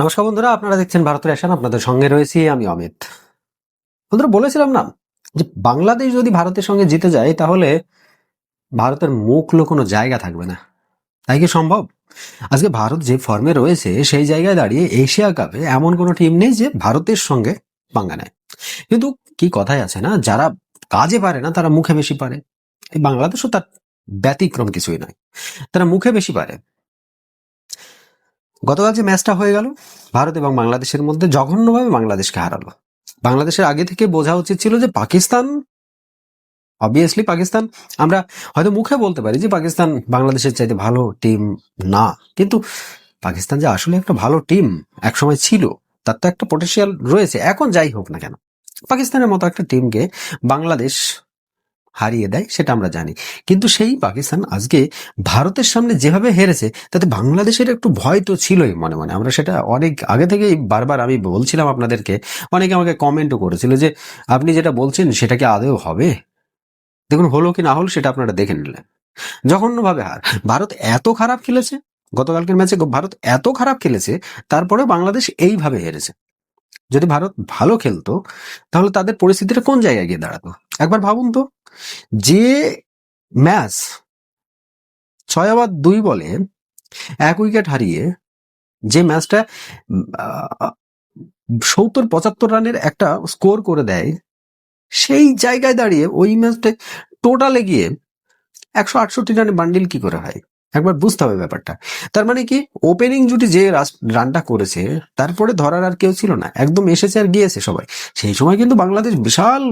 নমস্কার বন্ধুরা, আপনারা দেখছেন ভারতের অ্যাশন আপনাদের সঙ্গে রয়েছি আমি অমিত। বন্ধুরা, বলেছিলাম না যে বাংলাদেশ যদি ভারতের সঙ্গে জিতে যায়, তাহলে ভারতের মুখ লো কোনো জায়গা থাকবে না। তাই কি সম্ভব? আজকে ভারত যে ফর্মে রয়েছে, সেই জায়গায় দাঁড়িয়ে এশিয়া কাপে এমন কোনো টিম নেই যে ভারতের সঙ্গে পাঙ্গা নেয়। কিন্তু কি কথাই আছে না, যারা কাজে পারে না, তারা মুখে বেশি পারে। এই বাংলাদেশও তার ব্যতিক্রম কিছুই নয়। তারা মুখে বেশি পারে। গতকাল যে ম্যাচটা হয়ে গেল, ভারত এবং বাংলাদেশের মধ্যে জঘন্যভাবে বাংলাদেশকে হারালো। বাংলাদেশের আগে থেকে বোঝা উচিত ছিল যে পাকিস্তান অবভিয়াসলি পাকিস্তান, আমরা হয়তো মুখে বলতে পারি যে পাকিস্তান বাংলাদেশের চাইতে ভালো টিম না। কিন্তু পাকিস্তান যে আসলে একটা ভালো টিম একসময় ছিল, তার তো একটা পোটেনশিয়াল রয়েছে। এখন যাই হোক না কেন, পাকিস্তানের মতো একটা টিমকে বাংলাদেশ হারিয়ে দেয়, সেটা আমরা জানি। কিন্তু সেই পাকিস্তান আজকে ভারতের সামনে যেভাবে হেরেছে, তাতে বাংলাদেশের একটু ভয় তো ছিলই মনে মনে। আমরা সেটা অনেক আগে থেকেই বারবার আমি বলছিলাম আপনাদেরকে। অনেকে আমাকে কমেন্টও করেছিল যে, আপনি যেটা বলছেন, সেটা কি আদৌ হবে? দেখুন, হলো কি না হলো, সেটা আপনারা দেখে নিলেন। জঘন্যভাবে হার। ভারত এত খারাপ খেলেছে, গতকালকের ম্যাচে ভারত এত খারাপ খেলেছে তারপরে বাংলাদেশ এইভাবে হেরেছে। যদি ভারত ভালো খেলতো, তাহলে তাদের পরিস্থিতিটা কোন জায়গায় গিয়ে দাঁড়াতো? একবার ভাবুন তো। যে ম্যাচ ছয় ওভার দুই বলে, এক উইকেট হারিয়ে যে ম্যাচটা সত্তর পঁচাত্তর রানের একটা স্কোর করে দেয়, সেই জায়গায় দাঁড়িয়ে ওই ম্যাচটা টোটালে গিয়ে একশো আটষট্টি রানের বান্ডিল কি করে হয়? একবার বুঝতে হবে ব্যাপারটা। তার মানে কি ওপেনিং জুটি যে রানটা করেছে, তারপরে ধরার আর কেউ ছিল না। একদম এসেছে আর গিয়েছে সবাই। সেই সময় কিন্তু বাংলাদেশ বিশাল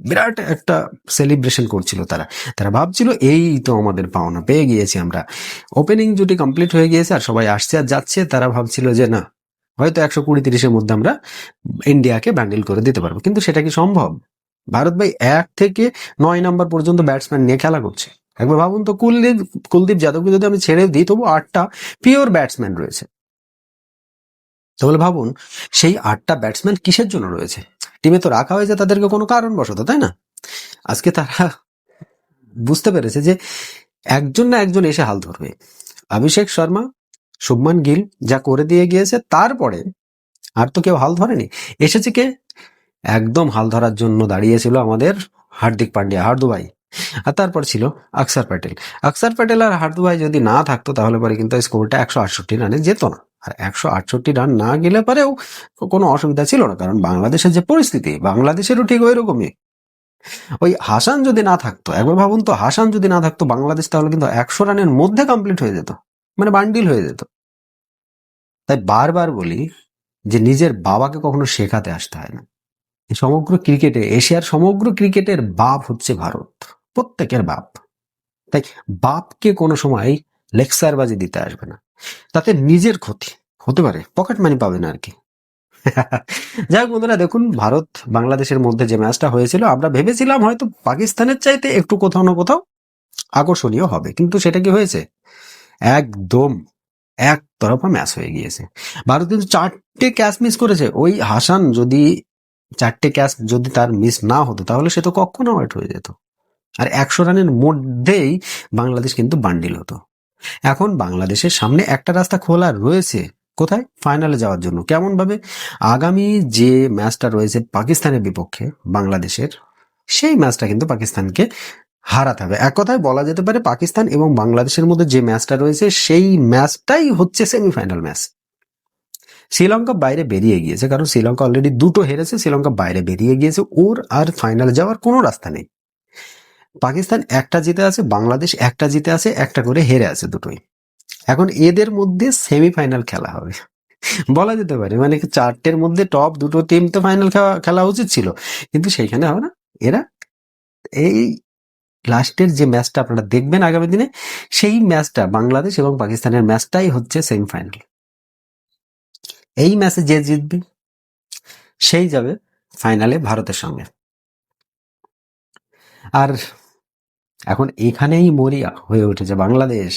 বিরাট একটা সেলিব্রেশন করছিল তারা। তারা ভাবছিল, এই তো আমাদের পাওনা পেয়ে গিয়েছি আমরা। ওপেনিং জুটি কমপ্লিট হয়ে গিয়েছে আর সবাই আসছে আর যাচ্ছে। তারা ভাবছিল যে, না, হয়তো একশো কুড়ি তিরিশের মধ্যে আমরা ইন্ডিয়াকে ব্যান্ডেল করে দিতে পারব। কিন্তু সেটা কি সম্ভব? ভারত ভাই এক থেকে নয় নাম্বার পর্যন্ত ব্যাটসম্যান নিয়ে খেলা করছে। একবার ভাবুন তো, কুলদীপ কুলদীপ যাদবকে যদি আমি ছেড়ে দিই তবু আটটা পিওর ব্যাটসম্যান রয়েছে। তাহলে ভাবুন, সেই আটটা ব্যাটসম্যান কিসের জন্য রয়েছে? টিমে তো রাখা হয়েছে তাদেরকে কোনো কারণবশত, তাই না? আজকে তারা বুঝতে পেরেছে যে একজন না একজন এসে হাল ধরবে। অভিষেক শর্মা, শুভমান গিল যা করে দিয়ে গিয়েছে, তারপরে আর তো কেউ হাল ধরেনি। এসেছে কে? একদম হাল ধরার জন্য দাঁড়িয়েছিল আমাদের হার্দিক পান্ডিয়া হার্দুভাই আর তারপর ছিল আকসার প্যাটেল। আকসার প্যাটেল আর হার্দুভাই যদি না থাকতো তাহলে পরে কিন্তু স্কোরটা একশো আটষট্টি রানে যেত না। আর একশো আটষট্টি রান না গেলে পরেও কোনো অসুবিধা ছিল না, কারণ বাংলাদেশের যে পরিস্থিতি, বাংলাদেশেরও ঠিক ওই রকমই। ওই হাসান যদি না থাকতো, একবার ভাবুন তো, হাসান যদি না থাকতো, বাংলাদেশ তাহলে কিন্তু একশো রানের মধ্যে কমপ্লিট হয়ে যেত মানে বান্ডিল হয়ে যেত। তাই বারবার বলি যে নিজের বাবাকে কখনো শেখাতে আসতে হয় না। সমগ্র ক্রিকেটে, এশিয়ার সমগ্র ক্রিকেটের বাপ হচ্ছে ভারত, প্রত্যেকের বাপ। তাই বাপকে কোনো সময় লেকচারবাজি দিতে আসবে না। তাতে নিজের ক্ষতি হতে পারে পকেট মানি পাবে না আর কি। যাই হোক বন্ধুরা, দেখুন, ভারত বাংলাদেশের মধ্যে যে ম্যাচটা হয়েছিল, আমরা ভেবেছিলাম হয়তো পাকিস্তানের চাইতে একটু কোথাও না কোথাও আকর্ষণীয় হবে, কিন্তু সেটা কি হয়েছে? একদম এক তরফা ম্যাচ হয়ে গিয়েছে। ভারত কিন্তু চারটে ক্যাচ মিস করেছে। ওই হাসান যদি চারটে ক্যাচ যদি তার মিস না হতো, তাহলে সে তো কখনো আউট হয়ে যেত। আর একশো রানের মধ্যেই বাংলাদেশ কিন্তু বান্ডিল হতো। এখন বাংলাদেশের সামনে একটা রাস্তা খোলা রয়েছে। কোথায়? ফাইনালে যাওয়ার জন্য। কেমন ভাবে আগামী যে ম্যাচটা রয়েছে পাকিস্তানের বিপক্ষে বাংলাদেশের, সেই ম্যাচটা কিন্তু পাকিস্তানকে হারাতে হবে। এক কথায় বলা যেতে পারে পাকিস্তান এবং বাংলাদেশের মধ্যে যে ম্যাচটা রয়েছে, সেই ম্যাচটাই হচ্ছে সেমিফাইনাল ম্যাচ শ্রীলঙ্কা বাইরে বেরিয়ে গিয়েছে, কারণ শ্রীলঙ্কা অলরেডি দুটো হেরেছে, শ্রীলঙ্কা বাইরে বেরিয়ে গিয়েছে, ওর আর ফাইনালে যাওয়ার কোনো রাস্তা নেই। পাকিস্তান একটা জিতে আছে, বাংলাদেশ একটা জিতে আছে, একটা করে হেরে আছে দুটোই। এখন এদের মধ্যে সেমিফাইনাল খেলা হবে। বলা যেতে পারে মানে চারটের মধ্যে টপ দুটো টিম তো ফাইনাল খেলা উচিত ছিল। কিন্তু সেইখানে হবে না। এরা এই লাস্টের যে ম্যাচটা আপনারা দেখবেন আগামী দিনে, সেই ম্যাচটা বাংলাদেশ এবং পাকিস্তানের ম্যাচটাই হচ্ছে সেমিফাইনাল এই ম্যাচে যে জিতবে, সেই যাবে ফাইনালে ভারতের সঙ্গে। আর এখন এখানেই মরিয়া হয়ে উঠেছে বাংলাদেশ।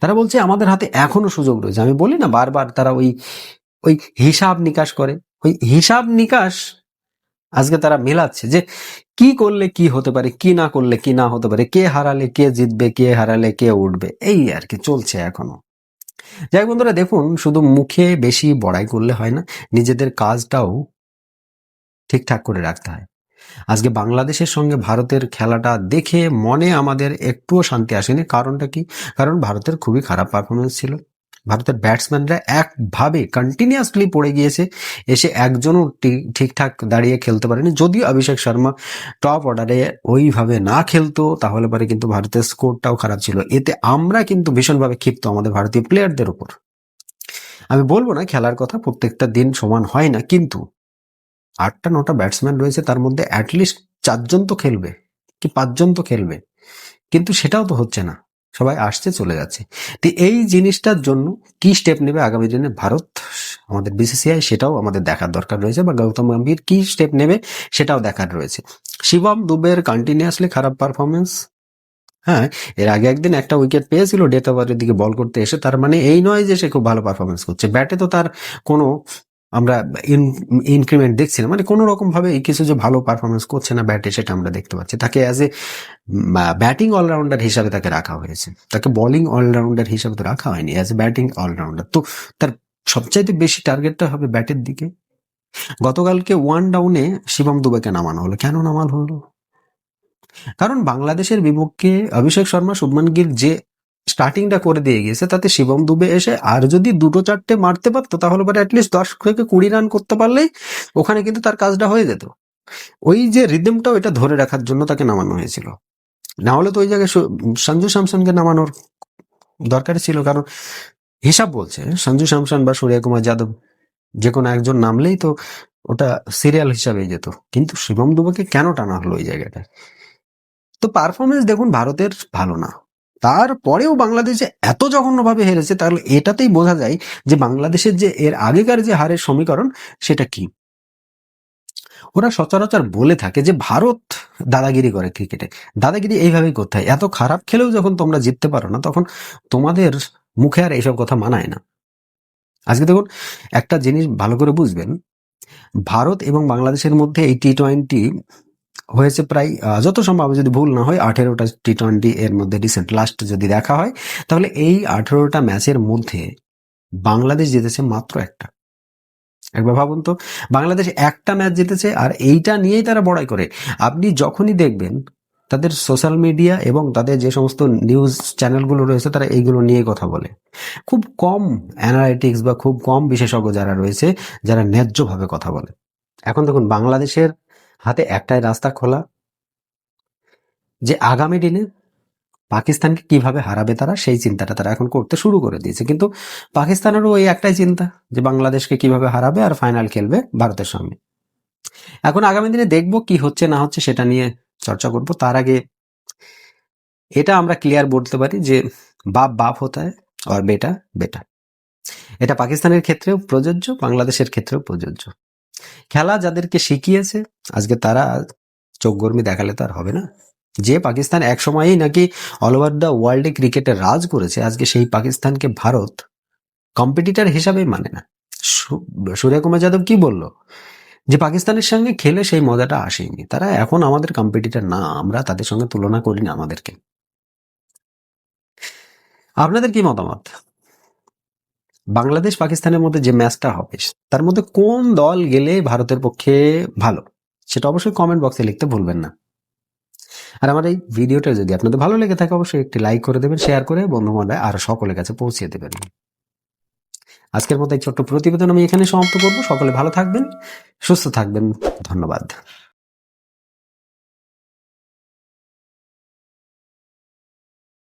তারা বলছে, আমাদের হাতে এখনও সুযোগ রয়েছে। আমি বলি না, বারবার তারা ওই ওই হিসাব নিকাশ করে। ওই হিসাব নিকাশ আজকে তারা মেলাচ্ছে যে কি করলে কি হতে পারে, কি না করলে কি না হতে পারে, কে হারালে কে জিতবে, কে হারালে কে উঠবে, এই আর কি চলছে এখনও। যাই বন্ধুরা, দেখুন, শুধু মুখে বেশি বড়াই করলে হয় না, নিজেদের কাজটাও ঠিকঠাক করে রাখতে হয়। আজকে বাংলাদেশের সঙ্গে ভারতের খেলাটা দেখে মনে আমাদের একটুও শান্তি আসেনি। কারণটা কি? কারণ ভারতের খুবই খারাপ পারফরমেন্স ছিল। ভারতের ব্যাটসম্যানরা একভাবে কন্টিনিউয়াসলি পড়ে গিয়েছে। এসে একজনও ঠিকঠাক দাঁড়িয়ে খেলতে পারেনি। যদিও অভিষেক শর্মা টপ অর্ডারে ওইভাবে না খেলতো, তাহলে পরে কিন্তু ভারতের স্কোরটাও খারাপ ছিল। এতে আমরা কিন্তু ভীষণভাবে ক্ষিপ্ত আমাদের ভারতীয় প্লেয়ারদের উপর। আমি বলব না খেলার কথা প্রত্যেকটা দিন সমান হয় না, কিন্তু আটটা, নটা ব্যাটসম্যান রয়েছে, তার মধ্যে অ্যাটলিস্ট চারজন তো খেলবে কি পাঁচজন তো খেলবে। কিন্তু সেটাও তো হচ্ছে না, সবাই আসছে, চলে যাচ্ছে। তো এই জিনিসটার জন্য কি স্টেপ নেবে আগামী দিনে ভারত? আমাদের বিসিসিআই সেটাও আমাদের দেখার দরকার রয়েছে বা গৌতম গম্ভীর কি স্টেপ নেবে সেটাও দেখার রয়েছে। শিবম দুবের কন্টিনিউয়াসলি খারাপ পারফরমেন্স হ্যাঁ এর আগে একদিন একটা উইকেট পেয়েছিল, ডেট ওভারের দিকে বল করতে এসে, তার মানে এই নয় যে সে খুব ভালো পারফরমেন্স করছে। ব্যাটে তো তার কোনো আমরা ইনক্রিমেন্ট দেখছি না মানে কোনো রকম ভাবে কিছু যে ভালো পারফরমেন্স করছে না ব্যাটে, সেটা আমরা দেখতে পাচ্ছি। তাকে অ্যাজ এ ব্যাটিং অলরাউন্ডার হিসাবে তাকে রাখা হয়েছে। তাকে বোলিং অলরাউন্ডার হিসাবে তো রাখা হয়নি অ্যাজ এ ব্যাটিং অলরাউন্ডার তো তার সবচাইতে বেশি টার্গেটটা হবে ব্যাটের দিকে। গতকালকে ওয়ান ডাউনে শিবম দুবেকে নামানো হলো। কেন নামানো হলো? কারণ বাংলাদেশের বিপক্ষে অভিষেক শর্মা, শুভমান গিল যে স্টার্টিংটা করে দিয়ে গিয়েছে, তাতে শিবম দুবে এসে আর যদি দুটো চারটে মারতে পারতো, তাহলে পরে অ্যাটলিস্ট দশ থেকে কুড়ি রান করতে পারলেই ওখানে কিন্তু তার কাজটা হয়ে যেত। ওই যে রিদমটাও এটা ধরে রাখার জন্য তাকে নামানো হয়েছিল। না হলে তো ওই জায়গায় সঞ্জু স্যামসনকে নামানোর দরকার ছিল, কারণ হিসাব বলছে, সঞ্জু স্যামসন বা সূর্য কুমার যাদব যে কোনো একজন নামলেই তো ওটা সিরিয়াল হিসাবেই যেত। কিন্তু শিবম দুবাকে কেন টানা হলো ওই জায়গাটায়? তো পারফরমেন্স দেখুন, ভারতের ভালো না। তারপরেও বাংলাদেশে এত জঘন্যভাবে হেরেছে, তাহলে এটাতেই বোঝা যায় যে বাংলাদেশের যে এর আগেকার যে হারের সমীকরণ সেটা কি? ওরা সচরাচর বলে থাকে যে ভারত দাদাগিরি করে ক্রিকেটে। দাদাগিরি এইভাবেই করতে হয়। এত খারাপ খেলেও যখন তোমরা জিততে পারো না, তখন তোমাদের মুখে আর এইসব কথা মানায় না। আজকে দেখুন, একটা জিনিস ভালো করে বুঝবেন। ভারত এবং বাংলাদেশের মধ্যে এই টি টোয়েন্টি হয়েছে প্রায় যত সম্ভব যদি ভুল না হয়, আঠেরোটা টি টোয়েন্টি এর মধ্যে রিসেন্ট লাস্ট যদি দেখা হয়, তাহলে এই আঠেরোটা ম্যাচের মধ্যে বাংলাদেশ জিতেছে মাত্র একটা। একবার ভাবুন তো, বাংলাদেশ একটা ম্যাচ জিতেছে আর এইটা নিয়েই তারা বড়াই করে। আপনি যখনই দেখবেন, তাদের সোশ্যাল মিডিয়া এবং তাদের যে সমস্ত নিউজ চ্যানেলগুলো রয়েছে, তারা এইগুলো নিয়ে কথা বলে। খুব কম অ্যানালাইটিক্স বা খুব কম বিশেষজ্ঞ যারা রয়েছে, যারা ন্যায্যভাবে কথা বলে। এখন দেখুন, বাংলাদেশের হাতে একটাই রাস্তা খোলা। যে আগামী দিনে পাকিস্তানকে কীভাবে হারাবে তারা, সেই চিন্তাটা তারা এখন করতে শুরু করে দিয়েছে। কিন্তু পাকিস্তানেরও ওই একটাই চিন্তা যে বাংলাদেশকে কীভাবে হারাবে আর ফাইনাল খেলবে ভারতের সঙ্গে এখন আগামী দিনে দেখব কি হচ্ছে না হচ্ছে সেটা নিয়ে চর্চা করব। তার আগে এটা আমরা ক্লিয়ার বলতে পারি যে বাপ বাপ হতা আর বেটা বেটা। এটা পাকিস্তানের ক্ষেত্রেও প্রযোজ্য, বাংলাদেশের ক্ষেত্রেও প্রযোজ্য। খেলা যাদেরকে শিখিয়েছে আজকে তারা চোখ গরমি দেখালে তো আর হবে না। যে পাকিস্তান এক সময়েই নাকি অল ওভার দ্য ওয়ার্ল্ডে ক্রিকেটে রাজ করেছে, আজকে সেই পাকিস্তানকে ভারত কম্পিটিটার হিসাবেই মানে না। সু- সূর্যকুমার যাদব কি বলল? যে পাকিস্তানের সঙ্গে খেলে সেই মজাটা আসেনি তারা এখন আমাদের কম্পিটিটার না, আমরা তাদের সঙ্গে তুলনা করি না আমাদেরকে। আপনাদের কি মতামত? বাংলাদেশ পাকিস্তানের মধ্যে যে ম্যাচটা হবে, তার মধ্যে কোন দল গেলে ভারতের পক্ষে ভালো? সেটা অবশ্যই কমেন্ট বক্সে লিখতে ভুলবেন না। আর আমার এই ভিডিওটা যদি আপনাদের ভালো লেগে থাকে, অবশ্যই একটি লাইক করে দেবেন শেয়ার করে বন্ধু বান্ধব আরও সকলের কাছে পৌঁছিয়ে দেবেন। আজকের মতো এই ছোট্ট প্রতিবেদন আমি এখানে সমাপ্ত করব। সকলে ভালো থাকবেন, সুস্থ থাকবেন। ধন্যবাদ।